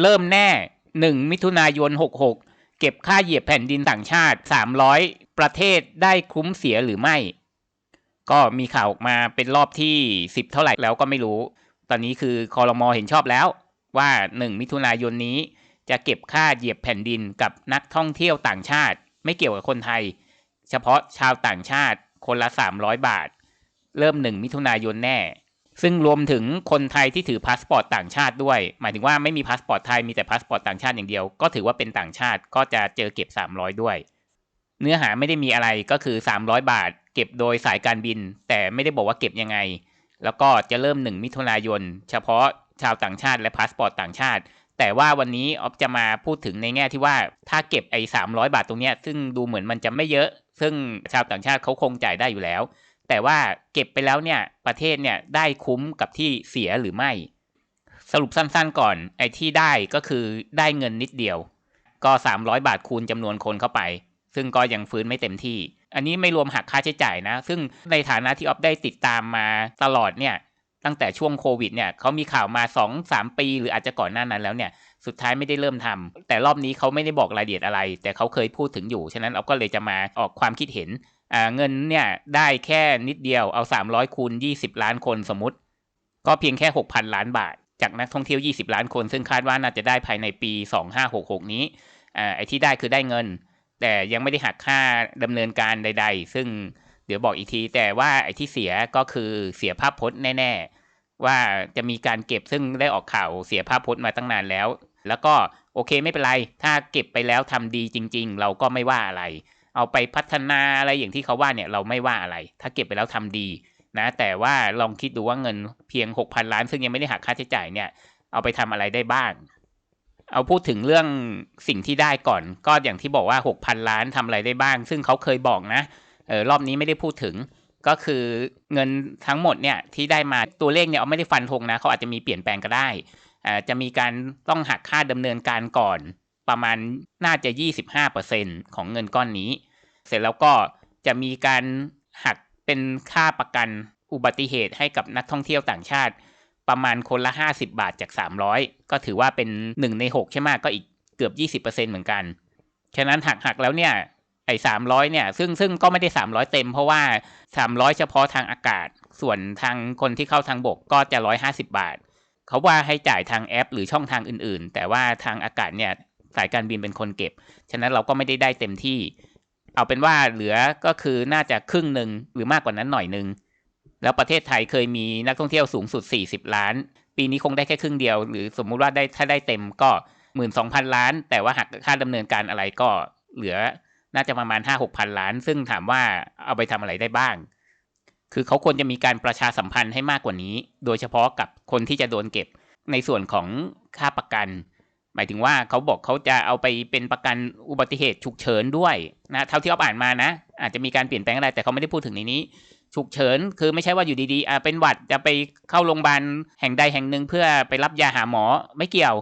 เริ่มแน่หนึ่งมิถุนายนหกหกเก็บค่าเหยียบแผ่นดินต่างชาติสามร้อยประเทศได้คุ้มเสียหรือไม่ ก็มีข่าวออกมาเป็นรอบที่สิบเท่าไหร่แล้วก็ไม่รู้ ตอนนี้คือคอรมอเห็นชอบแล้วว่าหนึ่งมิถุนายนนี้จะเก็บค่าเหยียบแผ่นดินกับนักท่องเที่ยวต่างชาติ ไม่เกี่ยวกับคนไทย เฉพาะชาวต่างชาติคนละ 300 บาท เริ่มหนึ่งมิถุนายนแน่ ซึ่งรวมถึงคนไทยที่ถือพาสปอร์ตต่างชาติด้วย หมายถึงว่าไม่มีพาสปอร์ตไทยมีแต่พาสปอร์ตต่างชาติอย่างเดียว ก็ถือว่าเป็นต่างชาติก็จะเจอเก็บ 300 ด้วย เนื้อหาไม่ได้มีอะไรก็คือ 300 บาท เก็บโดยสายการบิน แต่ไม่ได้บอกว่าเก็บยังไง แล้วก็จะเริ่มหนึ่งมิถุนายน เฉพาะชาวต่างชาติและพาสปอร์ตต่างชาติ แต่ว่าวันนี้ออฟจะมาพูดถึงในแง่ที่ว่าถ้าเก็บไอ้สามบาทตรงเนี้ยซึ่งดูเหมือนมันจะไม่เยอะ ซึ่งชาวต่างชาติเขาคงจ่ายได้อยู่แล้ว แต่ว่าเก็บไปแล้วเนี่ยประเทศเนี่ยได้คุ้มกับที่เสียหรือไม่ สรุปสั้นๆก่อนไอ้ที่ได้ก็คือได้เงินนิดเดียว ก็ 300 บาทคูณจำนวนคนเข้าไป ซึ่งก็ยังฟื้นไม่เต็มที่ อันนี้ไม่รวมหักค่าใช้จ่ายนะ ซึ่งในฐานะที่ออฟได้ติดตามมาตลอดเนี่ยตั้งแต่ช่วงโควิดเนี่ยเขามีข่าวมา2 3 ปี หรืออาจจะก่อนหน้านั้นแล้วเนี่ยสุดท้ายไม่ได้เริ่มทำแต่รอบนี้เขาไม่ได้บอกรายละเอียดอะไร แต่เขาเคยพูดถึงอยู่ ฉะนั้นเราก็เลยจะมาออกความคิดเห็น เงินเนี่ยได้แค่นิดเดียวเอา 300คูณ20 ล้านคนสมมติ ก็เพียงแค่ 6,000 ล้านบาท จากนักท่องเที่ยว 20 ล้านคน ซึ่งคาดว่าน่าจะได้ภายในปี 2566 นี้อ่าไอ้ที่ได้คือได้เงิน แต่ยังไม่ได้หักค่าดำเนินการใด ๆ ซึ่งเดี๋ยวบอกอีกที แต่ว่าไอ้ที่เสียก็คือเสียภาพพจน์แน่ ๆ ว่าจะมีการเก็บซึ่งได้ออกข่าวเสียภาพพจน์มาตั้งนานแล้ว แล้วก็โอเคไม่เป็นไร ถ้าเก็บไปแล้วทำดีจริง ๆ เราก็ไม่ว่าอะไร เอาไปพัฒนาอะไรอย่างที่เขาว่าเนี่ยเราไม่ว่าอะไร ถ้าเก็บไปแล้วทำดีนะแต่ว่าลองคิดดูว่าเงินเพียง 6,000 ล้าน ซึ่งยังไม่ได้หักค่าใช้จ่ายเนี่ย เอาไปทำอะไรได้บ้าง เอาพูดถึงเรื่องสิ่งที่ได้ก่อน ก็อย่างที่บอกว่า 6,000 ล้านทำอะไรได้บ้าง ซึ่งเขาเคยบอกนะเออรอบนี้ไม่ได้พูดถึง ก็คือเงินทั้งหมดเนี่ยที่ได้มาตัวเลขเนี่ยเอาไม่ได้ฟันธงนะเขาอาจจะมีเปลี่ยนแปลงก็ได้อ่าจะมีการต้องหักค่าดำเนินการก่อน ประมาณน่าจะ 25%ของเงินก้อนนี้ เสร็จแล้วก็จะมีการหักเป็นค่าประกันอุบัติเหตุให้กับนักท่องเที่ยวต่างชาติ ประมาณคนละ 50 บาทจาก 300 ก็ถือว่าเป็น 1 ใน 6 ใช่ไหมก็อีกเกือบ 20%เหมือนกัน ฉะนั้นหักหักแล้วเนี่ยไอ้300เนี่ยซึ่งซึ่งก็ไม่ได้300เต็มเพราะว่า300เฉพาะทางอากาศ ส่วนทางคนที่เข้าทางบกก็จะ150บาท เขาว่าให้จ่ายทางแอป หรือช่องทางอื่น ๆ แต่ว่าทางอากาศเนี่ย สายการบินเป็นคนเก็บ ฉะนั้นเราก็ไม่ได้ได้เต็มที่ เอาเป็นว่าเหลือก็คือน่าจะครึ่งหนึ่งหรือมากกว่านั้นหน่อยหนึ่งแล้วประเทศไทยเคยมีนักท่องเที่ยวสูงสุด 40 ล้าน ปีนี้คงได้แค่ครึ่งเดียว หรือสมมุติว่าได้ถ้าได้เต็มก็ 12,000 ล้าน แต่ว่าหักค่าดำเนินการอะไรก็เหลือน่าจะประมาณ 5-6,000ล้าน ซึ่งถามว่าเอาไปทำอะไรได้บ้าง คือเขาควรจะมีการประชาสัมพันธ์ให้มากกว่านี้ โดยเฉพาะกับคนที่จะโดนเก็บในส่วนของค่าประกัน หมายถึงว่าเขาบอกเขาจะเอาไปเป็นประกันอุบัติเหตุฉุกเฉินด้วยนะเท่าที่เขาอ่านมานะ อาจจะมีการเปลี่ยนแปลงอะไรแต่เขาไม่ได้พูดถึงในนี้ ฉุกเฉินคือไม่ใช่ว่าอยู่ดีๆอ่าเป็นหวัดจะไปเข้าโรงพยาบาลแห่งใดแห่งหนึ่งเพื่อไปรับยาหาหมอไม่เกี่ยว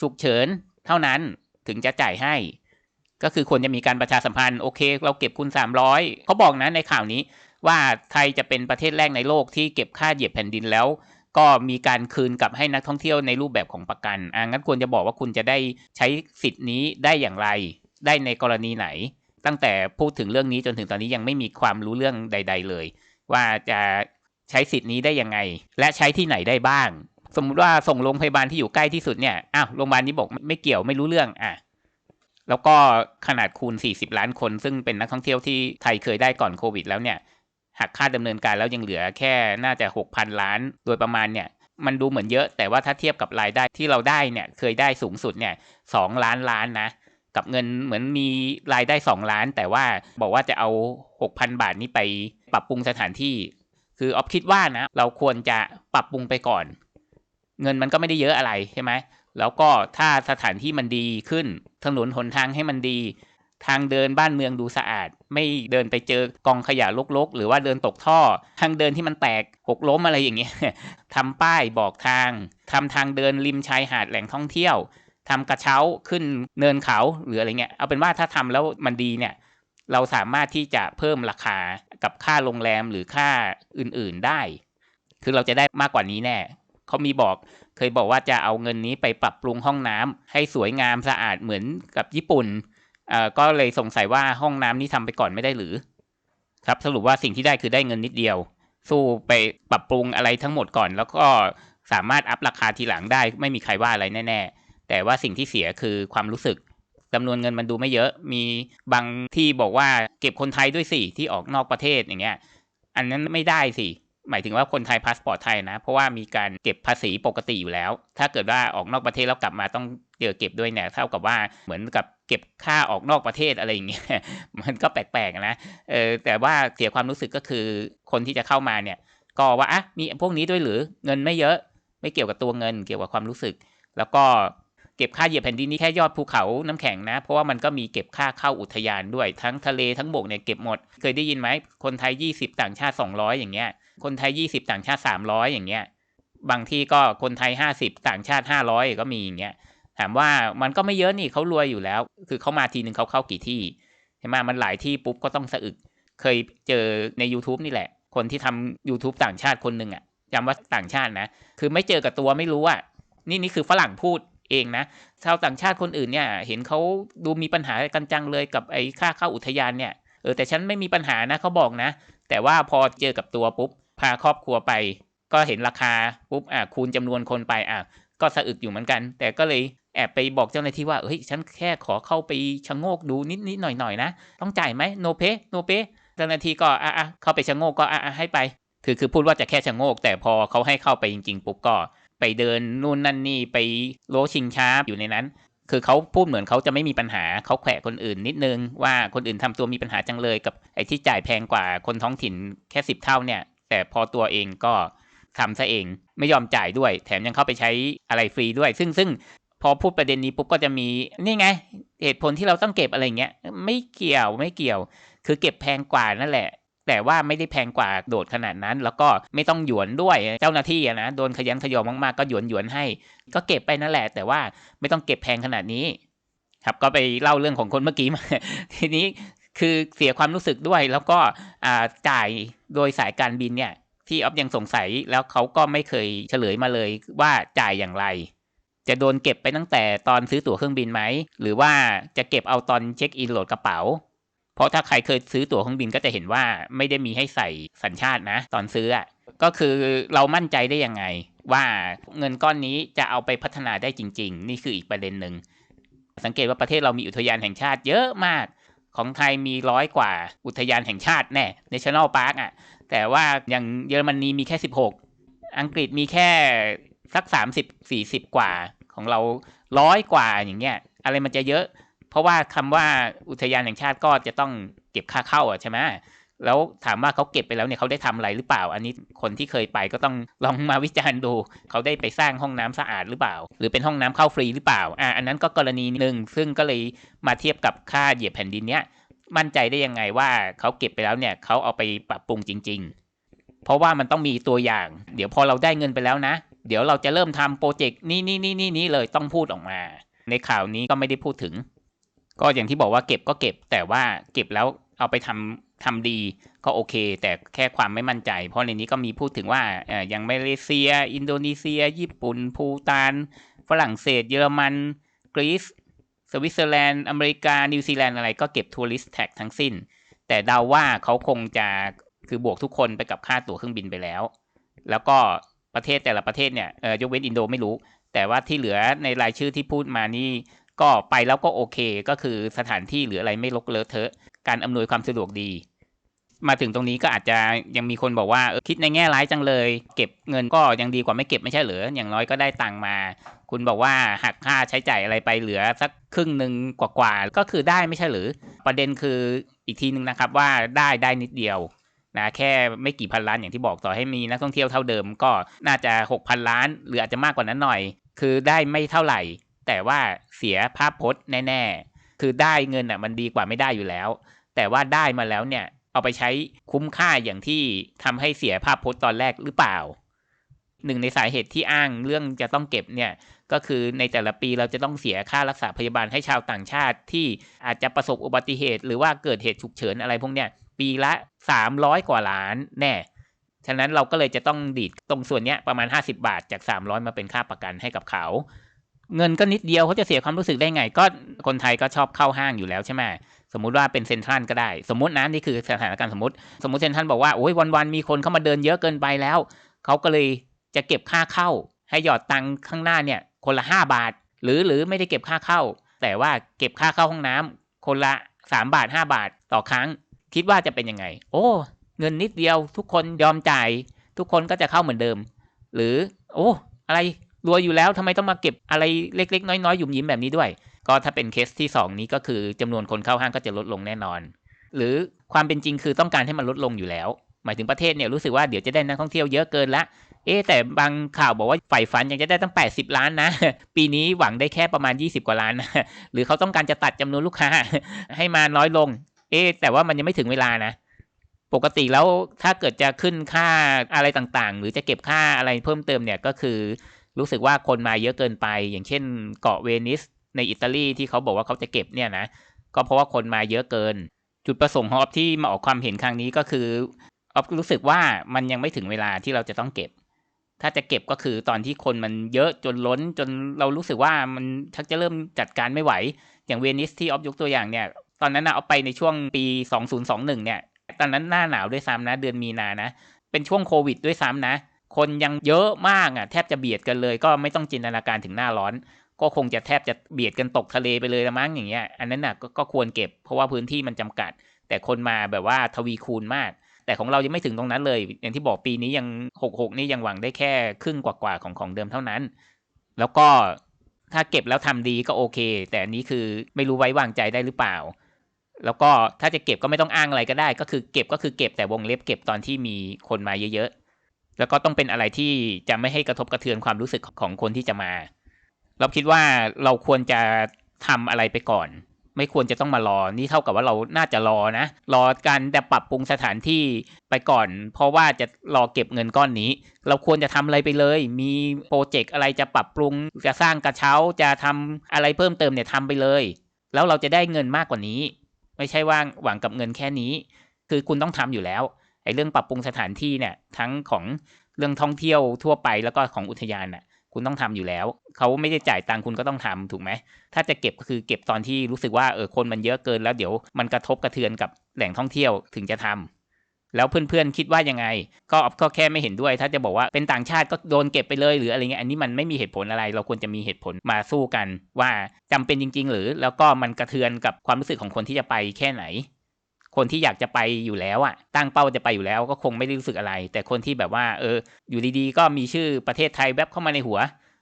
ฉุกเฉินเท่านั้นถึงจะจ่ายให้ ก็คือควรจะมีการประชาสัมพันธ์โอเค เราเก็บคุณ 300เขาบอกนะในข่าวนี้ว่าไทยจะเป็นประเทศแรกในโลกที่เก็บค่าเหยียบแผ่นดินแล้ว ก็มีการคืนกลับให้นักท่องเที่ยวในรูปแบบของประกันอ่างั้นควรจะบอกว่าคุณจะได้ใช้สิทธิ์นี้ได้อย่างไร ได้ในกรณีไหน ตั้งแต่พูดถึงเรื่องนี้จนถึงตอนนี้ยังไม่มีความรู้เรื่องใด ๆ เลย ว่าจะใช้สิทธิ์นี้ได้ยังไง และใช้ที่ไหนได้บ้าง สมมุติว่าส่งโรงพยาบาลที่อยู่ใกล้ที่สุดเนี่ยอ้าวโรงพยาบาลนี้บอกไม่เกี่ยวไม่รู้เรื่องอะแล้วก็ขนาดคูณ 40 ล้านคน ซึ่งเป็นนักท่องเที่ยวที่ไทยเคยได้ก่อนโควิดแล้วเนี่ย หักค่าดำเนินการแล้วยังเหลือแค่น่าจะ 6,000 ล้านโดยประมาณเนี่ยมันดูเหมือนเยอะแต่ว่าถ้าเทียบกับรายได้ที่เราได้เนี่ยเคยได้สูงสุดเนี่ยสล้านล้านนะ กับเงินเหมือนมีรายได้ 2 ล้าน แต่ว่าบอกว่าจะเอา 6,000 บาทนี้ไปปรับปรุงสถานที่ คือออฟคิดว่านะเราควรจะปรับปรุงไปก่อน เงินมันก็ไม่ได้เยอะอะไรใช่ไหมแล้วก็ถ้าสถานที่มันดีขึ้นถนนหนทางให้มันดี ทางเดินบ้านเมืองดูสะอาด ไม่เดินไปเจอกองขยะลกๆ หรือว่าเดินตกท่อ ทางเดินที่มันแตกหกล้มอะไรอย่างเงี้ยทำป้ายบอกทางทำทางเดินริมชายหาดแหล่งท่องเที่ยวทำกระเช้าขึ้นเนินเขาหรืออะไรเงี้ยเอาเป็นว่าถ้าทำแล้วมันดีเนี่ยเราสามารถที่จะเพิ่มราคากับค่าโรงแรมหรือค่าอื่นๆได้ คือเราจะได้มากกว่านี้แน่ เขามีบอก เคยบอกว่าจะเอาเงินนี้ไปปรับปรุงห้องน้ำให้สวยงามสะอาดเหมือนกับญี่ปุ่น อ่อก็เลยสงสัยว่าห้องน้ำนี้ทำไปก่อนไม่ได้หรือ ครับสรุปว่าสิ่งที่ได้คือได้เงินนิดเดียว สู้ไปปรับปรุงอะไรทั้งหมดก่อน แล้วก็สามารถอัพราคาทีหลังได้ ไม่มีใครว่าอะไรแน่ ๆ แต่ว่าสิ่งที่เสียคือความรู้สึกจำนวนเงินมันดูไม่เยอะ มีบางที่บอกว่าเก็บคนไทยด้วยสิที่ออกนอกประเทศอย่างเงี้ย อันนั้นไม่ได้สิ หมายถึงว่าคนไทยพาสปอร์ตไทยนะ เพราะว่ามีการเก็บภาษีปกติอยู่แล้ว ถ้าเกิดว่าออกนอกประเทศแล้วกลับมาต้องเจอเก็บด้วยเนี่ย เท่ากับว่าเหมือนกับ เก็บค่าออกนอกประเทศอะไรอย่างเงี้ยมันก็แปลกๆนะเออแต่ว่าเสียความรู้สึกก็คือคนที่จะเข้ามาเนี่ย ก็ว่าอะมีพวกนี้ด้วยหรือเงินไม่เยอะไม่เกี่ยวกับตัวเงิน เกี่ยวกับความรู้สึก แล้วก็เก็บค่าเหยียบแผ่นดินนี่แค่ยอดภูเขาน้ำแข็งนะ เพราะว่ามันก็มีเก็บค่าเข้าอุทยานด้วยทั้งทะเลทั้งบกเนี่ยเก็บหมด เคยได้ยินไหมคนไทย 20 ต่างชาติ 200 อย่างเงี้ย คนไทย 20 ต่างชาติ 300 อย่างเงี้ย บางที่ก็คนไทย 50 ต่างชาติ 500 ก็มีอย่างเงี้ย ถามว่ามันก็ไม่เยอะนี่เขารวยอยู่แล้ว คือเขามาทีหนึ่งเขาเข้ากี่ที่ใช่ไหมมันหลายที่ปุ๊บก็ต้องสะอึก เคยเจอใน YouTube นี่แหละ คนที่ทำ YouTube ต่างชาติคนหนึ่งอะจำว่าต่างชาตินะ คือไม่เจอกับตัวไม่รู้อะนี่นี่คือฝรั่งพูดเองนะ ชาวต่างชาติคนอื่นเนี่ย เห็นเขาดูมีปัญหากันจังเลยกับไอ้ค่าเข้าอุทยานเนี่ย เออแต่ฉันไม่มีปัญหานะเขาบอกนะ แต่ว่าพอเจอกับตัวปุ๊บพาครอบครัวไป ก็เห็นราคาปุ๊บอะคูณจำนวนคนไปอะก็สะอึกอยู่เหมือนกัน แต่ก็เลย แอบไปบอกเจ้าหน้าที่ว่าเฮ้ยฉันแค่ขอเข้าไปชะโงกดูนิดนิดหน่อยหน่อยๆนะ ต้องจ่ายไหมโนเพโนเปเจ้าหน้าที่ก็อะอะเข้าไปชะโงกก็อะอะให้ไป คือคือพูดว่าจะแค่ชะโงก แต่พอเขาให้เข้าไปจริงๆปุ๊บก็ ไปเดินนู่นนั่นนี่ไปโลชิงช้าอยู่ในนั้น คือเขาพูดเหมือนเขาจะไม่มีปัญหาเขาแขวะคนอื่นนิดนึงว่าคนอื่นทำตัวมีปัญหาจังเลยกับไอ้ที่จ่ายแพงกว่าคนท้องถิ่นแค่สิบเท่าเนี่ย แต่พอตัวเองก็ทำซะเองไม่ยอมจ่ายด้วย แถมยังเข้าไปใช้อะไรฟรีด้วย ซึ่งซึ่ง พอพูดประเด็นนี้ปุ๊บก็จะมีนี่ไงเหตุผลที่เราต้องเก็บอะไรเงี้ยไม่เกี่ยวไม่เกี่ยว คือเก็บแพงกว่านั่นแหละ แต่ว่าไม่ได้แพงกว่าโดดขนาดนั้น แล้วก็ไม่ต้องหยวนด้วยเจ้าหน้าที่นะโดนขยันขยอมากๆก็หยวนหยวนให้ ก็เก็บไปนั่นแหละ แต่ว่าไม่ต้องเก็บแพงขนาดนี้ ครับก็ไปเล่าเรื่องของคนเมื่อกี้มาทีนี้คือเสียความรู้สึกด้วยแล้วก็จ่ายโดยสายการบินเนี่ยที่ออฟยังสงสัยแล้วเขาก็ไม่เคยเฉลยมาเลยว่าจ่ายอย่างไร จะโดนเก็บไปตั้งแต่ตอนซื้อตั๋วเครื่องบินไหม หรือว่าจะเก็บเอาตอนเช็คอินโหลดกระเป๋า เพราะถ้าใครเคยซื้อตั๋วเครื่องบินก็จะเห็นว่าไม่ได้มีให้ใส่สัญชาตินะ ตอนซื้ออะก็คือเรามั่นใจได้ยังไง ว่าเงินก้อนนี้จะเอาไปพัฒนาได้จริง ๆ นี่คืออีกประเด็นหนึ่งสังเกตว่าประเทศเรามีอุทยานแห่งชาติเยอะมาก ของไทยมีร้อยกว่าอุทยานแห่งชาติแน่ National Park อะแต่ว่าอย่างเยอรมนีมีแค่ 16 อังกฤษมีแค่ สัก30 40กว่าของเราร้อยกว่าอย่างเงี้ย อะไรมันจะเยอะ เพราะว่าคำว่าอุทยานแห่งชาติก็จะต้องเก็บค่าเข้าอะใช่ไหมแล้วถามว่าเขาเก็บไปแล้วเนี่ยเขาได้ทำอะไรหรือเปล่า อันนี้คนที่เคยไปก็ต้องลองมาวิจารณ์ดู เขาได้ไปสร้างห้องน้ำสะอาดหรือเปล่า หรือเป็นห้องน้ำเข้าฟรีหรือเปล่าอ่าอันนั้นก็กรณีหนึ่งซึ่งก็เลยมาเทียบกับค่าเหยียบแผ่นดินเนี้ยมั่นใจได้ยังไงว่าเขาเก็บไปแล้วเนี่ยเขาเอาไปปรับปรุงจริง ๆ เพราะว่ามันต้องมีตัวอย่าง เดี๋ยวพอเราได้เงินไปแล้วนะ เดี๋ยวเราจะเริ่มทำโปรเจกต์นี่นี่นี่นี่นี่เลยต้องพูดออกมา ในข่าวนี้ก็ไม่ได้พูดถึง ก็อย่างที่บอกว่าเก็บก็เก็บ แต่ว่าเก็บแล้วเอาไปทำทำดีก็โอเค แต่แค่ความไม่มั่นใจ เพราะในนี้ก็มีพูดถึงว่าเอ่ออย่างมาเลเซีย อินโดนีเซีย ญี่ปุ่นภูตานฝรั่งเศส เยอรมันกรีซสวิตเซอร์แลนด์ อเมริกา นิวซีแลนด์อะไรก็เก็บทัวริสต์แท็กทั้งสิ้น แต่เดาว่าเขาคงจะคือบวกทุกคนไปกับค่าตั๋วเครื่องบินไปแล้ว แล้วก็ ประเทศแต่ละประเทศเนี่ยยกเว้นอินโดไม่รู้ แต่ว่าที่เหลือในรายชื่อที่พูดมานี่ก็ไปแล้วก็โอเค ก็คือสถานที่หรืออะไรไม่ลกเลอะเทอะ การอำนวยความสะดวกดี มาถึงตรงนี้ก็อาจจะยังมีคนบอกว่าออคิดในแง่ร้ายจังเลย เก็บเงินก็ยังดีกว่าไม่เก็บไม่ใช่เหรืออย่างน้อยก็ได้ตังมา คุณบอกว่าหักค่าใช้จ่ายอะไรไปเหลือสักครึ่งหนึ่งกว่าๆก็คือได้ไม่ใช่หรือ ประเด็นคืออีกทีหนึ่งนะครับว่าได้ได้นิดเดียว นะแค่ไม่กี่พันล้านอย่างที่บอกต่อให้มีนักท่องเที่ยวเท่าเดิมก็น่าจะหกพันล้าน หรืออาจจะมากกว่านั้นหน่อย คือได้ไม่เท่าไหร่ แต่ว่าเสียภาพพจน์แน่ ๆ คือได้เงินอะมันดีกว่าไม่ได้อยู่แล้ว แต่ว่าได้มาแล้วเนี่ยเอาไปใช้คุ้มค่าอย่างที่ทำให้เสียภาพพจน์ตอนแรกหรือเปล่า หนึ่งในสาเหตุที่อ้างเรื่องจะต้องเก็บเนี่ยก็คือในแต่ละปีเราจะต้องเสียค่ารักษาพยาบาลให้ชาวต่างชาติที่อาจจะประสบอุบัติเหตุ หรือว่าเกิดเหตุฉุกเฉินอะไรพวกเนี้ย ปีละ 300 กว่าล้านแน่ ฉะนั้นเราก็เลยจะต้องดีดตรงส่วนเนี้ยประมาณ 50 บาทจาก 300 มาเป็นค่าประกันให้กับเขา เงินก็นิดเดียวเขาจะเสียความรู้สึกได้ไง ก็คนไทยก็ชอบเข้าห้างอยู่แล้วใช่ไหมสมมุติว่าเป็นเซ็นทรัลก็ได้ สมมตินะนี่คือสถานการณ์สมมติ สมมติเซ็นทรัลบอกว่าโอ้ยวันๆมีคนเข้ามาเดินเยอะเกินไปแล้ว เขาก็เลยจะเก็บค่าเข้า ให้หยอดตังค์ข้างหน้าเนี่ย คนละห้าบาท หรือหรือไม่ได้เก็บค่าเข้า แต่ว่าเก็บค่าเข้าห้องน้ำคนละสามบาทห้าบาทต่อครั้ง คิดว่าจะเป็นยังไง โอ้ เงินนิดเดียว ทุกคนยอมจ่าย ทุกคนก็จะเข้าเหมือนเดิม หรือ โอ้ อะไรรวยอยู่แล้วทำไมต้องมาเก็บอะไรเล็ก ๆ น้อยๆหยุ่มยิ้มแบบนี้ด้วย ก็ถ้าเป็นเคสที่ 2 นี้ก็คือจำนวนคนเข้าห้างก็จะลดลงแน่นอน หรือความเป็นจริงคือต้องการให้มันลดลงอยู่แล้ว หมายถึงประเทศเนี่ยรู้สึกว่าเดี๋ยวจะได้นักท่องเที่ยวเยอะเกินละเอ๊แต่บางข่าวบอกว่าฝ่ายฝันยังจะได้ตั้ง 80 ล้านนะ ปีนี้หวังได้แค่ประมาณ 20 กว่าล้านนะหรือเขาต้องการจะตัดจำนวนลูกค้าให้มาน้อยลง เอ๊แต่ว่ามันยังไม่ถึงเวลานะ ปกติแล้วถ้าเกิดจะขึ้นค่าอะไรต่างๆ หรือจะเก็บค่าอะไรเพิ่มเติมเนี่ยก็คือ รู้สึกว่าคนมาเยอะเกินไป อย่างเช่น เกาะเวนิสในอิตาลีที่เขาบอกว่าเขาจะเก็บเนี่ยนะก็เพราะว่าคนมาเยอะเกิน จุดประสงค์ของออฟที่มาออกความเห็นครั้งนี้ก็คือออฟรู้สึกว่ามันยังไม่ถึงเวลาที่เราจะต้องเก็บ ถ้าจะเก็บก็คือตอนที่คนมันเยอะจนล้นจนเรารู้สึกว่ามันชักจะเริ่มจัดการไม่ไหว อย่างเวนิสที่ออฟยกตัวอย่างเนี่ย ตอนนั้นนะเอาไปในช่วงปี2021เนี่ย ตอนนั้นหน้าหนาวด้วยซ้ำนะ เดือนมีนานะ เป็นช่วงโควิดด้วยซ้ำนะ คนยังเยอะมากอะ แทบจะเบียดกันเลย ก็ไม่ต้องจินตนาการถึงหน้าร้อน ก็คงจะแทบจะเบียดกันตกทะเลไปเลยละมั้งอย่างเงี้ย อันนั้นน่ะกก็ควรเก็บ เพราะว่าพื้นที่มันจำกัด แต่คนมาแบบว่าทวีคูณมาก แต่ของเรายังไม่ถึงตรงนั้นเลย อย่างที่บอกปีนี้ยังหกหกนี่ยังหวังได้แค่ครึ่งกว่าๆของของเดิมเท่านั้น แล้วก็ถ้าเก็บแล้วทำดีก็โอเค แต่อันนี้คือไม่รู้ไว้วางใจได้หรือเปล่า แล้วก็ถ้าจะเก็บก็ไม่ต้องอ้างอะไรก็ได้ ก็คือเก็บก็คือเก็บแต่วงเล็บเก็บตอนที่มีคนมาเยอะๆ แล้วก็ต้องเป็นอะไรที่จะไม่ให้กระทบกระเทือนความรู้สึกของคนที่จะมา เราคิดว่าเราควรจะทำอะไรไปก่อน ไม่ควรจะต้องมารอ นี่เท่ากับว่าเราน่าจะรอนะ รอการแต่ปรับปรุงสถานที่ไปก่อน เพราะว่าจะรอเก็บเงินก้อนนี้ เราควรจะทำอะไรไปเลย มีโปรเจกต์อะไรจะปรับปรุง จะสร้างกระเช้า จะทำอะไรเพิ่มเติมเนี่ยทำไปเลย แล้วเราจะได้เงินมากกว่านี้ ไม่ใช่ว่าหวังกับเงินแค่นี้ คือคุณต้องทำอยู่แล้วไอ้เรื่องปรับปรุงสถานที่เนี่ยทั้งของเรื่องท่องเที่ยวทั่วไปแล้วก็ของอุทยานน่ะ คุณต้องทำอยู่แล้ว เขาไม่ได้จ่ายตังคุณก็ต้องทำถูกไหม ถ้าจะเก็บก็คือเก็บตอนที่รู้สึกว่าเออคนมันเยอะเกินแล้วเดี๋ยวมันกระทบกระเทือนกับแหล่งท่องเที่ยวถึงจะทำ แล้วเพื่อนๆคิดว่ายังไง ก็ก็แค่ไม่เห็นด้วย ถ้าจะบอกว่าเป็นต่างชาติก็โดนเก็บไปเลยหรืออะไรเงี้ยอันนี้มันไม่มีเหตุผลอะไร เราควรจะมีเหตุผลมาสู้กันว่าจำเป็นจริง ๆ หรือแล้วก็มันกระเทือนกับความรู้สึกของคนที่จะไปแค่ไหน คนที่อยากจะไปอยู่แล้วอะตั้งเป้าจะไปอยู่แล้วก็คงไม่ได้รู้สึกอะไร แต่คนที่แบบว่าเอออยู่ดีๆ ก็มีชื่อประเทศไทยแวบเข้ามาในหัว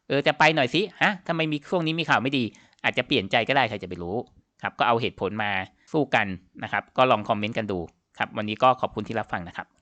เออจะไปหน่อยสิฮะทำไมมีช่วงนี้มีข่าวไม่ดี อาจจะเปลี่ยนใจก็ได้ใครจะไปรู้ครับก็เอาเหตุผลมาสู้กันนะครับ ก็ลองคอมเมนต์กันดู ครับ วันนี้ก็ขอบคุณที่รับฟังนะครับ